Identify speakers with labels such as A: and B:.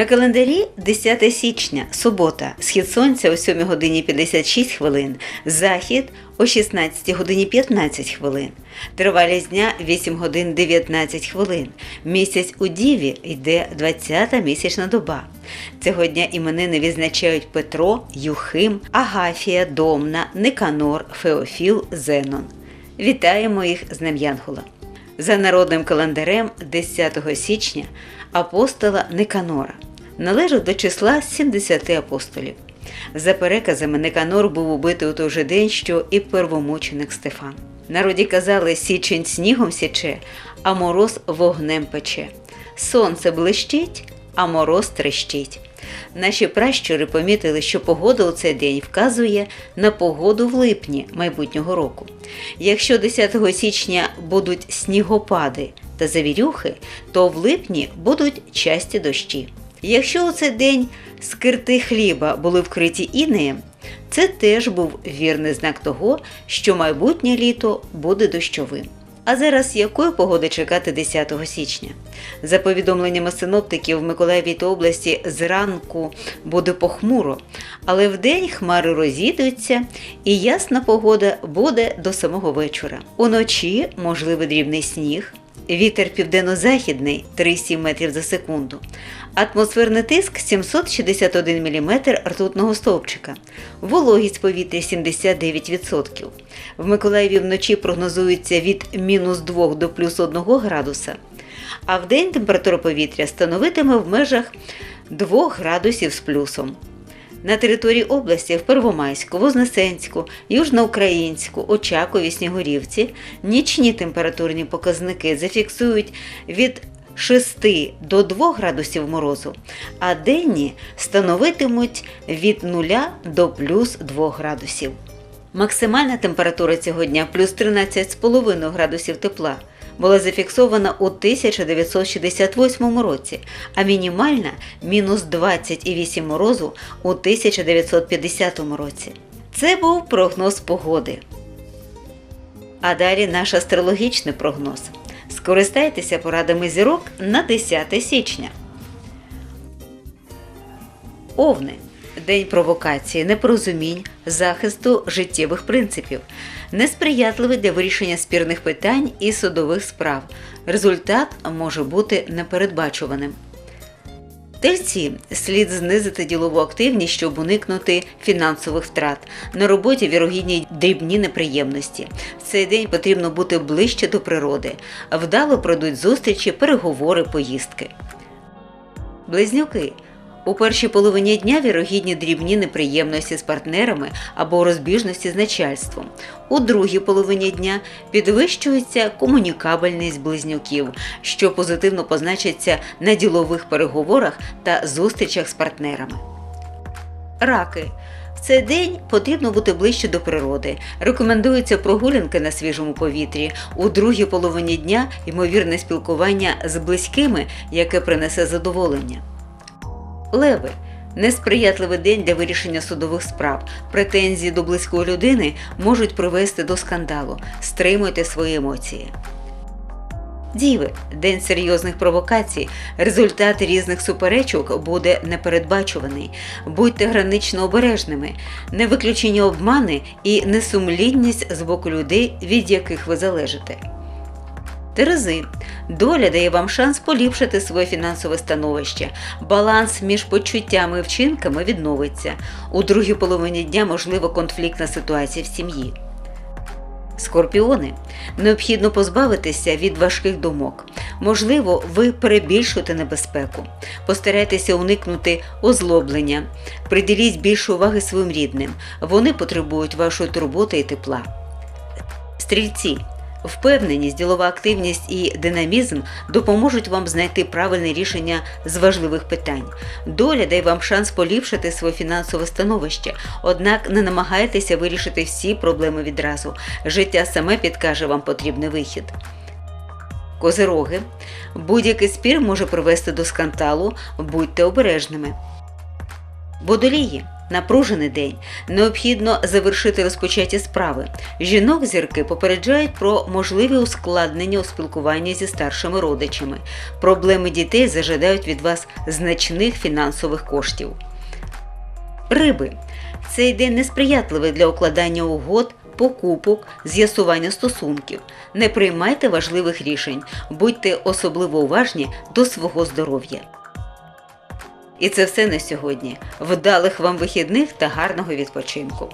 A: На календарі 10 січня, субота, схід сонця о 7 годині 56 хвилин, захід о 16 годині 15 хвилин. Тривалість дня 8 годин 19 хвилин. Місяць у Діві йде 20-та місячна доба. Цього дня іменини відзначають Петро, Юхим, Агафія, Домна, Никанор, Феофіл, Зенон. Вітаємо їх з Днем За народним календарем 10 січня апостола Никанора належав до числа 70 апостолів. За переказами, Никанор був убитий у той же день, що і первомученик Стефан. Народі казали, січень снігом січе, а мороз вогнем пече. Сонце блищить, а мороз трещить. Наші пращури помітили, що погода у цей день вказує на погоду в липні майбутнього року. Якщо 10 січня будуть снігопади та завірюхи, то в липні будуть часті дощі. Якщо у цей день скирти хліба були вкриті інеєм, це теж був вірний знак того, що майбутнє літо буде дощовим. А зараз якої погоди чекати 10 січня? За повідомленнями синоптиків в Миколаєві та області зранку буде похмуро, але вдень хмари розійдуться і ясна погода буде до самого вечора. Уночі можливий дрібний сніг, вітер південно-західний 3,7 метрів за секунду, атмосферний тиск 761 мм ртутного стовпчика, вологість повітря 79%. В Миколаєві вночі прогнозується від мінус 2 до плюс 1 градуса, а вдень температура повітря становитиме в межах 2 градусів з плюсом. На території області в Первомайську, Вознесенську, Южноукраїнську, Очакові, Снігурівці нічні температурні показники зафіксують від 6 до 2 градусів морозу, а денні становитимуть від 0 до плюс 2 градусів. Максимальна температура цього дня плюс 13,5 градусів тепла була зафіксована у 1968 році, а мінімальна мінус 28 морозу у 1950 році. Це був прогноз погоди. А далі наш астрологічний прогноз. Скористайтеся порадами зірок на 10 січня. Овни. День провокації, непорозумінь, захисту життєвих принципів, несприятливий для вирішення спірних питань і судових справ. Результат може бути непередбачуваним. Тельці слід знизити ділову активність, щоб уникнути фінансових втрат. На роботі вірогідні дрібні неприємності. В цей день потрібно бути ближче до природи. Вдало пройдуть зустрічі, переговори, поїздки. Близнюки. У першій половині дня вірогідні дрібні неприємності з партнерами або розбіжності з начальством. У другій половині дня підвищується комунікабельність близнюків, що позитивно позначиться на ділових переговорах та зустрічах з партнерами. Раки. В цей день потрібно бути ближче до природи. Рекомендуються прогулянки на свіжому повітрі. У другій половині дня ймовірне спілкування з близькими, яке принесе задоволення. Леви несприятливий день для вирішення судових справ. Претензії до близької людини можуть привести до скандалу. Стримуйте свої емоції. Діви день серйозних провокацій. Результат різних суперечок буде непередбачуваний. Будьте гранично обережними, не виключені обмани і несумлінність з боку людей, від яких ви залежите. Терези. Доля дає вам шанс поліпшити своє фінансове становище. Баланс між почуттями і вчинками відновиться. У другій половині дня можлива конфліктна ситуація в сім'ї. Скорпіони. Необхідно позбавитися від важких думок. Можливо, ви перебільшуєте небезпеку. Постарайтеся уникнути озлоблення. Приділіть більше уваги своїм рідним. Вони потребують вашої турботи і тепла. Стрільці. Впевненість, ділова активність і динамізм допоможуть вам знайти правильне рішення з важливих питань. Доля дає вам шанс поліпшити своє фінансове становище, однак не намагайтеся вирішити всі проблеми відразу. Життя саме підкаже вам потрібний вихід. Козироги. Будь-який спір може привести до скандалу, будьте обережними. Водолії. Напружений день. Необхідно завершити розпочаті справи. Жінок зірки попереджають про можливі ускладнення у спілкуванні зі старшими родичами. Проблеми дітей зажадають від вас значних фінансових коштів. Риби. Цей день несприятливий для укладання угод, покупок, з'ясування стосунків. Не приймайте важливих рішень, будьте особливо уважні до свого здоров'я. І це все на сьогодні. Вдалих вам вихідних та гарного відпочинку!